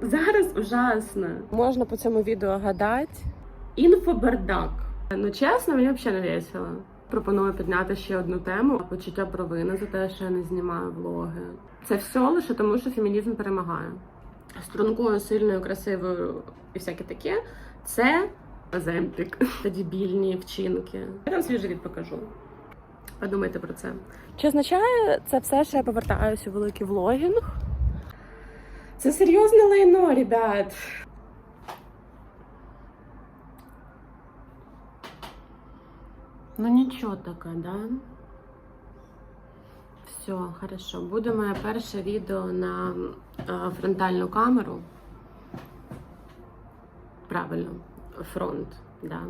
Зараз ужасно. Можна по цьому відео гадати. Інфобардак. Ну чесно, мені взагалі не весело. Пропоную підняти ще одну тему почуття провини за те, що я не знімаю влоги. Це все лише тому, що фемінізм перемагає. Стрункою, сильною, красивою і всяке таке. Це земпік та дебільні вчинки. Я там свій живіт покажу. Подумайте про це. Чи означає це все, що я повертаюся у великий влогінг? Це серйозне лайно, ребят. Ну нічого таке, да? Все, хорошо. Буде моє перше відео на е, фронтальну камеру. Правильно, фронт, да.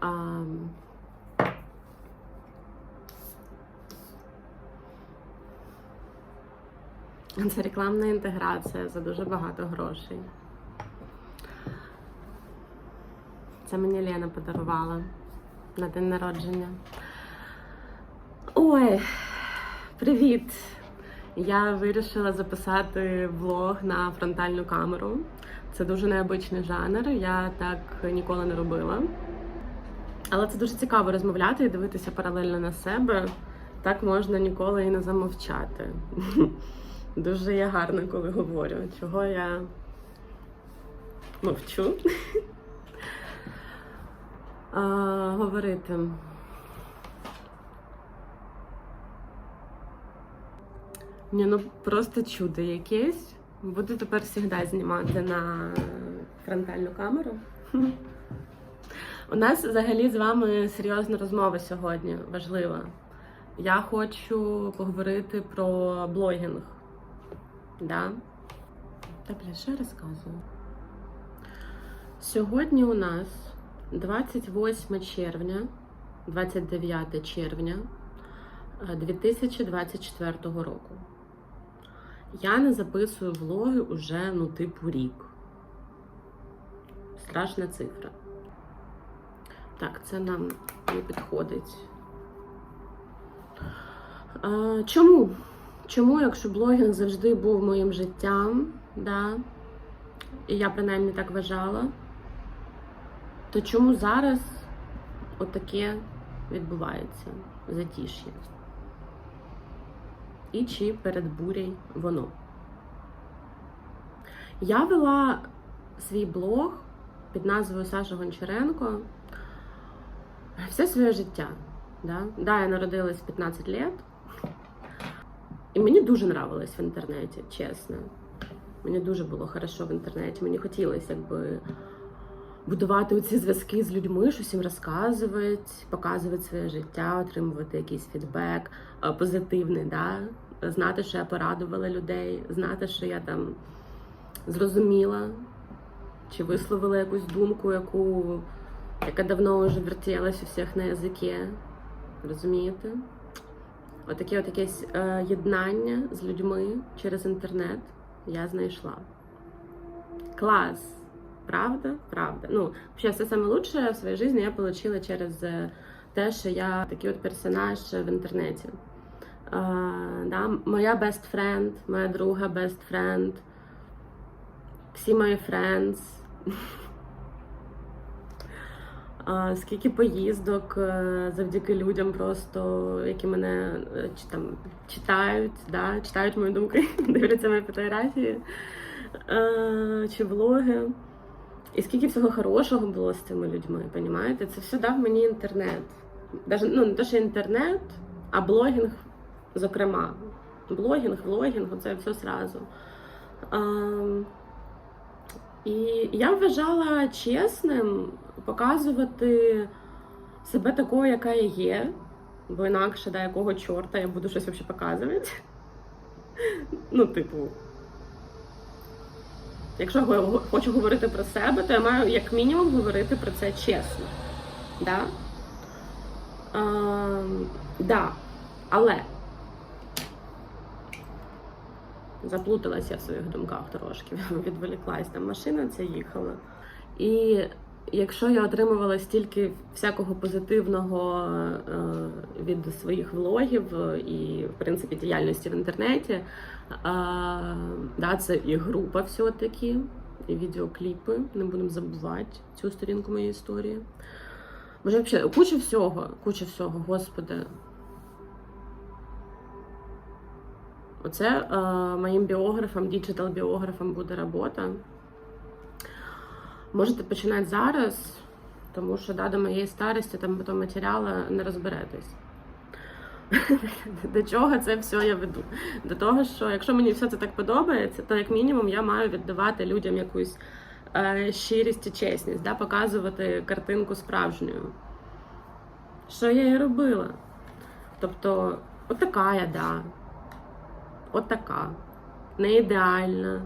А, Це рекламна інтеграція за дуже багато грошей. Це мені Лена подарувала на день народження. Ой, привіт! Я вирішила записати влог на фронтальну камеру. Це дуже необичний жанр. Я так ніколи не робила. Але це дуже цікаво розмовляти і дивитися паралельно на себе. Так можна ніколи і не замовчати. Дуже я гарно, коли говорю, чого я мовчу. а, говорити. Ні, ну просто чудо якесь. Буду тепер завжди знімати на фронтальну камеру. У нас взагалі з вами серйозна розмова сьогодні, важлива. Я хочу поговорити про блогінг. Да? Та бля, що я розказую? Сьогодні у нас 28 червня, 29 червня е, 2024 року. Я не записую влоги уже, ну, типу, рік. Страшна цифра. Так, це нам не підходить. А, чому? Чому, якщо блогінг завжди був моїм життям, да, і я принаймні так вважала, то чому зараз отаке відбувається затіш'я? І чи перед бурею воно? Я вела свій блог під назвою Саша Гончаренко все своє життя. Да? Да, я народилась в 15 років. І мені дуже нравилось в інтернеті, чесно. Мені дуже було хорошо в інтернеті. Мені хотілося якби будувати ці зв'язки з людьми, щось їм розказувати, показувати своє життя, отримувати якийсь фідбек е, позитивний, да? знати, що я порадувала людей, знати, що я там зрозуміла чи висловила якусь думку, яку, яка давно вже вертілась у всіх на язикі. Розумієте? Отаке от якесь е, єднання з людьми через інтернет я знайшла. Клас! Правда? Правда. Ну, взагалі, все лучше в своїй житті я отримала через е, те, що я такий от персонаж в інтернеті. Е, да? Моя best friend, моя друга best friend, всі мої friends. Скільки поїздок е, завдяки людям, просто які мене е, чи там читають, да, читають мої думки, дивляться мої фотографії е, чи влоги. І скільки всього хорошого було з цими людьми, понімаєте? Це все дав мені інтернет. Даже, ну, не те, що інтернет, а блогінг, зокрема. Блогінг, влогінг, це все зразу. І я вважала чесним показувати себе такою, яка я є, бо інакше, да, якого чорта я буду щось взагалі показувати. Ну, типу, якщо я хочу говорити про себе, то я маю як мінімум говорити про це чесно. Да? А, да. Але заплуталася в своїх думках трошки, відволіклась, там машина ця їхала. І якщо я отримувала стільки всякого позитивного е, від своїх влогів е, і, в принципі, діяльності в інтернеті, е, да, це і група все-таки, і відеокліпи, не будемо забувати цю сторінку моєї історії. Може, взагалі, куча всього, куча всього, господи. Оце е, моїм біографом, діджитал-біографом буде робота. Можете починати зараз, тому що да, до моєї старості там потім матеріалу не розберетесь. До чого це все я веду? До того, що якщо мені все це так подобається, то як мінімум я маю віддавати людям якусь е, щирість і чесність, да, показувати картинку справжньою. Що я і робила? Тобто, отака я, да. Отака. Не ідеальна,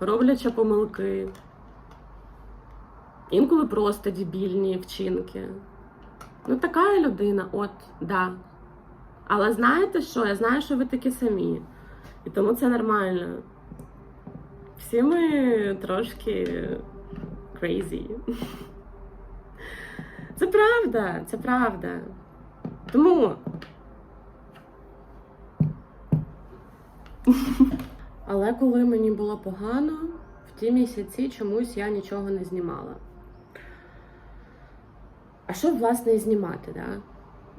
робляча помилки. Інколи просто дебільні вчинки. Ну, така людина, от, да. Але знаєте що? Я знаю, що ви такі самі. І тому це нормально. Всі ми трошки crazy. Це правда, це правда. Тому. Але коли мені було погано, в ті місяці чомусь я нічого не знімала. А що, власне, і знімати, да?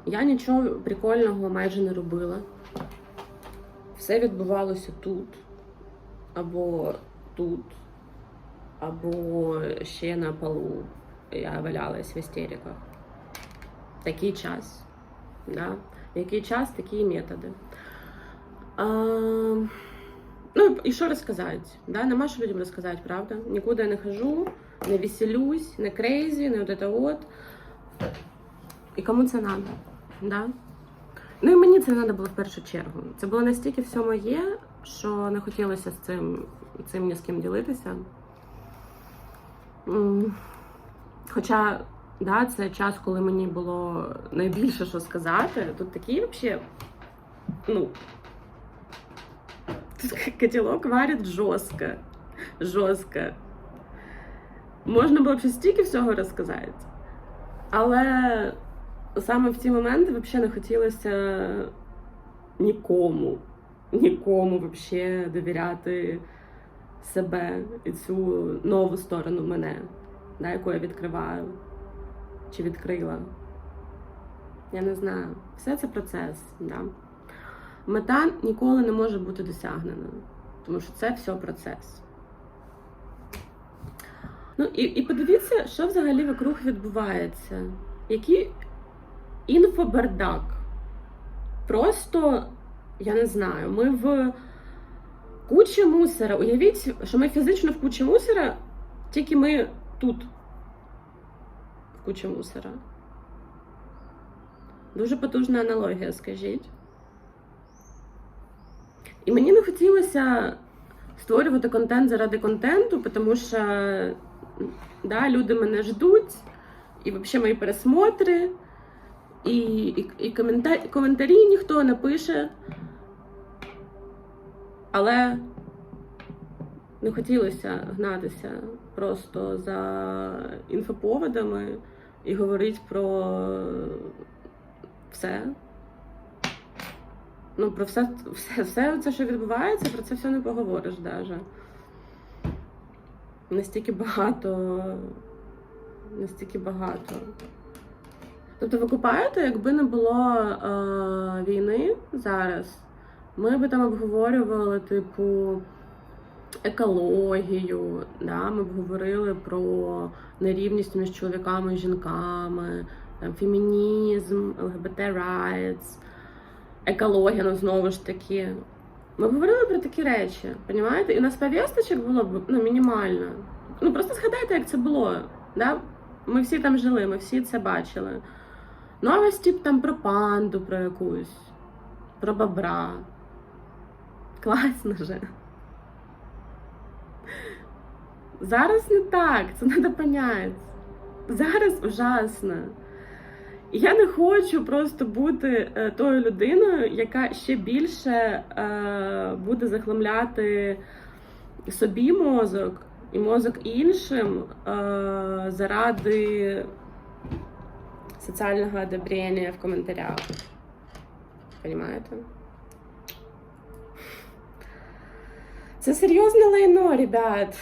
Я нічого прикольного майже не робила. Все відбувалося тут, або тут, або ще на полу. Я валялась в істериках. Такий час. Да? Який час, такі методи. Ну, і що розказати? Да? Нема що людям розказати, правда? Нікуди я не хожу, не веселюсь, не крейзі, не от это от. І кому це надо? Да? Ну і мені це треба було в першу чергу. Це було настільки все моє, що не хотілося з цим, цим ні з ким ділитися. Хоча, да, це час, коли мені було найбільше що сказати. Тут такий взагалі, ну, тут котілок варять жорстко. Жорстко. Можна було б ще стільки всього розказати. Але саме в ці моменти взагалі не хотілося нікому, нікому взагалі довіряти себе і цю нову сторону мене, да, яку я відкриваю чи відкрила. Я не знаю. Все це процес. Да. Мета ніколи не може бути досягнена, тому що це все процес. Ну і, і подивіться, що взагалі вокруг відбувається. Який інфобардак. Просто, я не знаю, ми в кучі мусора. Уявіть, що ми фізично в кучі мусора, тільки ми тут, в кучі мусора. Дуже потужна аналогія, скажіть. І мені не хотілося створювати контент заради контенту, тому що да, люди мене ждуть, і взагалі мої пересмотри, і, і, і коментарі, коментарі ніхто не пише. Але не хотілося гнатися просто за інфоповодами і говорити про все. Ну, про все, все, все це, що відбувається, про це все не поговориш навіть. Настільки багато. Настільки багато. Тобто ви купаєте, якби не було е, війни зараз, ми би там обговорювали, типу, екологію, да? ми б говорили про нерівність між чоловіками і жінками, там, фемінізм, ЛГБТ rights, екологія, ну знову ж таки. Ми говорили про такі речі, розумієте? І у нас повісточок було б ну, мінімально. Ну просто згадайте, як це було. Да? Ми всі там жили, ми всі це бачили. Новості б там про панду, про якусь, про бобра. Класно же. Зараз не так, це треба поняти. Зараз ужасно. Я не хочу просто бути е, тою людиною, яка ще більше е, буде захламляти собі мозок і мозок іншим е, заради соціального одобрення в коментарях. Понимаєте? Це серйозне лайно, ребят.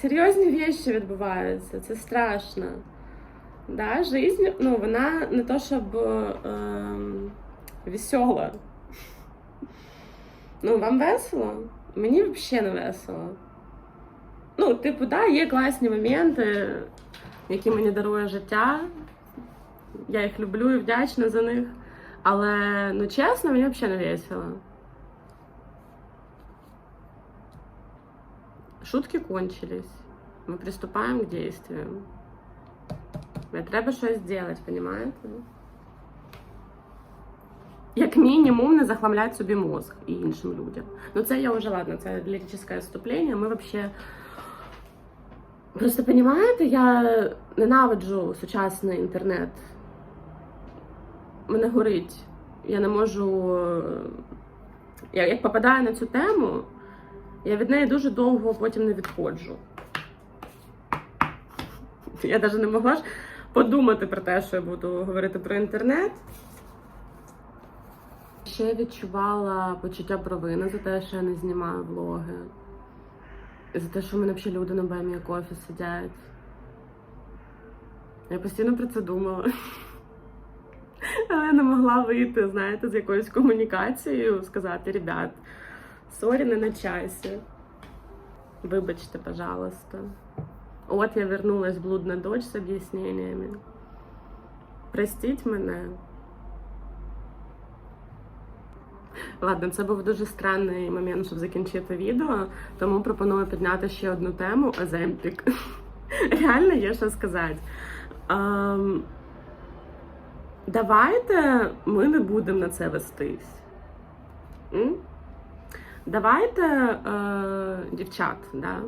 Серйозні вещи відбуваються. Це страшно. Да, жизнь, ну, вона не то щоб ем, весела. Ну, вам весело? Мені взагалі не весело. Ну, типу, да, є класні моменти, які мені дарує життя. Я їх люблю і вдячна за них. Але, ну чесно, мені взагалі не весело. Шутки кончились. Ми приступаємо к действиям. Мне треба щось зробити, понимаєте? Як мінімум, не захламляти собі мозг і іншим людям. Ну це я вже ладно, це ліричне вступлення. Ми вообще. Просто розумієте, я ненавиджу сучасний інтернет. Мене горить. Я не можу. Я як попадаю на цю тему, я від неї дуже довго потім не відходжу. Я навіть не могла ж подумати про те, що я буду говорити про інтернет. Ще відчувала почуття провини за те, що я не знімаю влоги. За те, що в мене взагалі люди на бемі кофі сидять. Я постійно про це думала. Але я не могла вийти, знаєте, з якоюсь комунікацією, сказати, ребят, сорі, не на часі. Вибачте, пожалуйста. От я вернулась блудна дочь з об'ясненнями. Простіть мене. Ладно, це був дуже странний момент, щоб закінчити відео, тому пропоную підняти ще одну тему Аземпік. Реально є що сказати. Ем, давайте ми не будемо на це вестись. М? Давайте, е, дівчат, да?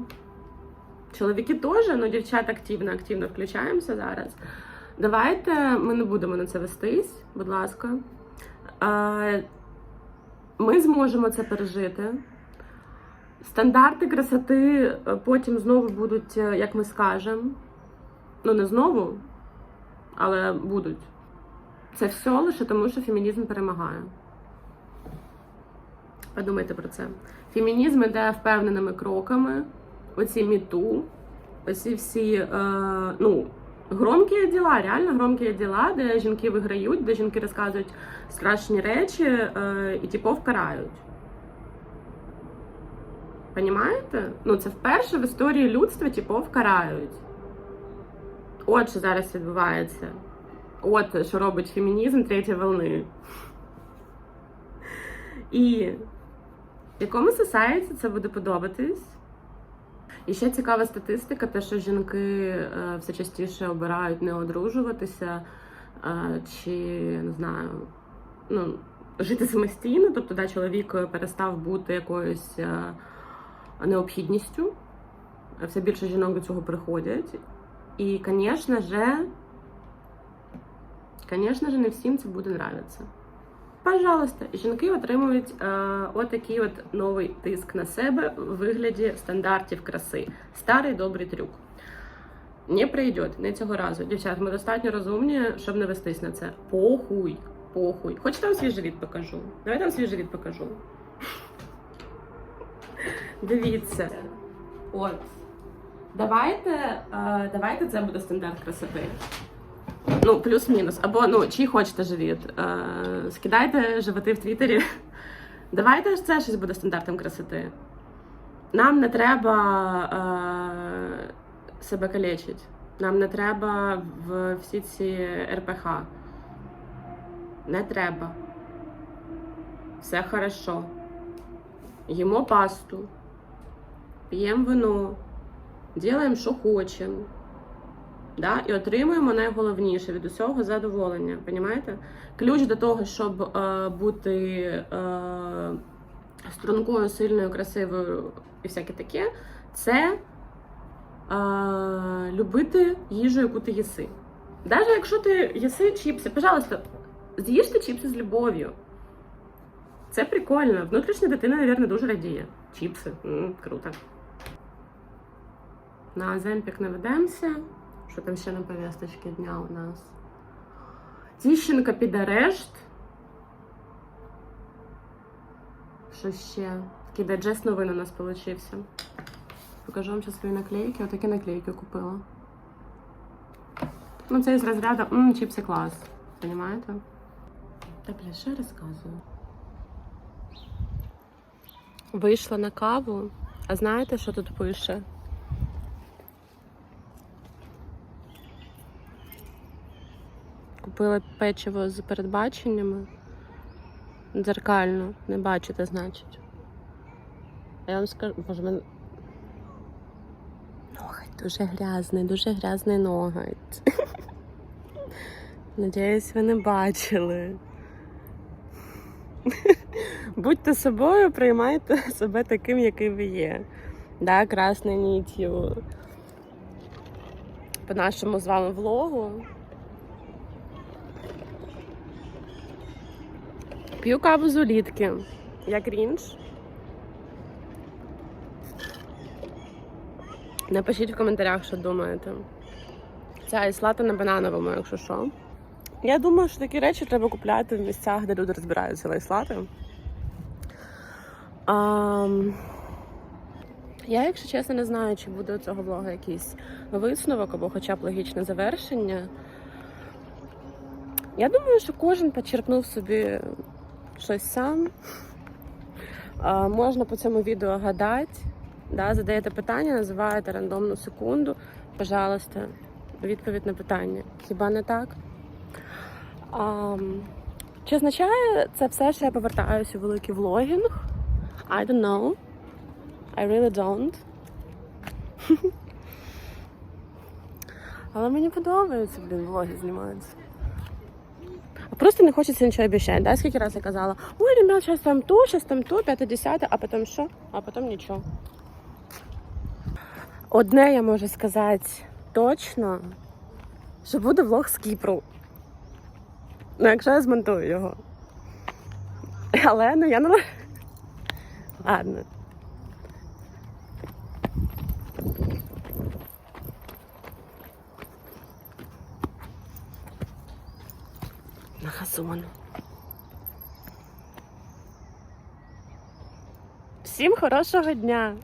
Чоловіки теж, але дівчат активно, активно включаємося зараз. Давайте ми не будемо на це вестись, будь ласка. Ми зможемо це пережити. Стандарти красоти е, потім знову будуть, е, як ми скажемо. Ну, не знову, але будуть. Це все лише тому, що фемінізм перемагає. Подумайте про це. Фемінізм іде впевненими кроками. Оці міту, оці всі, е, ну, громкі діла, реально громкі діла, де жінки виграють, де жінки розказують страшні речі е, і типов карають. Понімаєте? Ну, це вперше в історії людства типов карають. От що зараз відбувається. От що робить фемінізм третьої волни. І якому сосаєті це буде подобатись? І ще цікава статистика, те, що жінки е, все частіше обирають не одружуватися е, чи не знаю, ну, жити самостійно, тобто да, чоловік перестав бути якоюсь е, необхідністю. Все більше жінок до цього приходять. І, звісно ж, звісно ж, не всім це буде нравитися. Пожалуйста, жінки отримують е, отакий от новий тиск на себе в вигляді стандартів краси. Старий добрий трюк. Не прийде, не цього разу. Дівчат, ми достатньо розумні, щоб не вестись на це. Похуй, похуй. Хочете вам свій живіт покажу? Давайте вам свій живіт покажу. Дивіться. От. Давайте, е, давайте це буде стандарт красоти. Ну, плюс-мінус. Або ну, чий хочете живіт. Е, скидайте животи в Твіттері. Давайте ж це щось буде стандартом красоти. Нам не треба е, себе калечити. Нам не треба в всі ці РПХ. Не треба. Все хорошо. Їмо пасту, п'ємо вино, ділаємо, що хочемо. Да? І отримуємо найголовніше від усього задоволення. Понімаєте? Ключ до того, щоб е, бути е, стрункою, сильною, красивою і всяке таке, це е, любити їжу, яку ти їси. Навіть якщо ти їси чіпси, пожалуйста, з'їжте чіпси з любов'ю. Це прикольно. Внутрішня дитина, мабуть, дуже радіє. Чіпси. М, круто. На Земпік не ведемося. Що там ще на повісточці дня у нас? Тіщенка під арешт. Що ще? Такий дайджест новин у нас получився. Покажу вам зараз свої наклейки. Отакі наклейки купила. Ну, це із розряду мм, чіпси клас. Понимаєте? Та бля, що я розказую? Вийшла на каву, а знаєте, що тут пише? Купила печиво з передбаченнями. Дзеркально, не бачите, значить. Я вам скажу, боже, мен... Ноготь дуже грязний, дуже грязний ноготь. Надіюсь, ви не бачили. Будьте собою, приймайте себе таким, який ви є. Да, красною нітю. По нашому з вами влогу. П'ю каву з улітки. Я крінж. Напишіть в коментарях, що думаєте. Це айслата на банановому, якщо що. Я думаю, що такі речі треба купляти в місцях, де люди розбираються в айслати. Ам, Я, якщо чесно, не знаю, чи буде у цього влогу якийсь висновок або хоча б логічне завершення. Я думаю, що кожен почерпнув собі щось сам. А, можна по цьому відео гадати. Да, задаєте питання, називаєте рандомну секунду. Пожалуйста, відповідь на питання. Хіба не так? А, чи означає це все, що я повертаюся у великий влогінг? I don't know. I really don't. Але мені подобається, блін, влоги знімаються. Просто не хочеться нічого обіцяти. Да? Скільки разів я казала, ой, ребят, зараз там то, зараз там то, п'яте, десяте, а потім що? А потім нічого. Одне я можу сказати точно, що буде влог з Кіпру. Ну, якщо я змонтую його. Але ну я не. Ладно. На. Всім хорошого дня!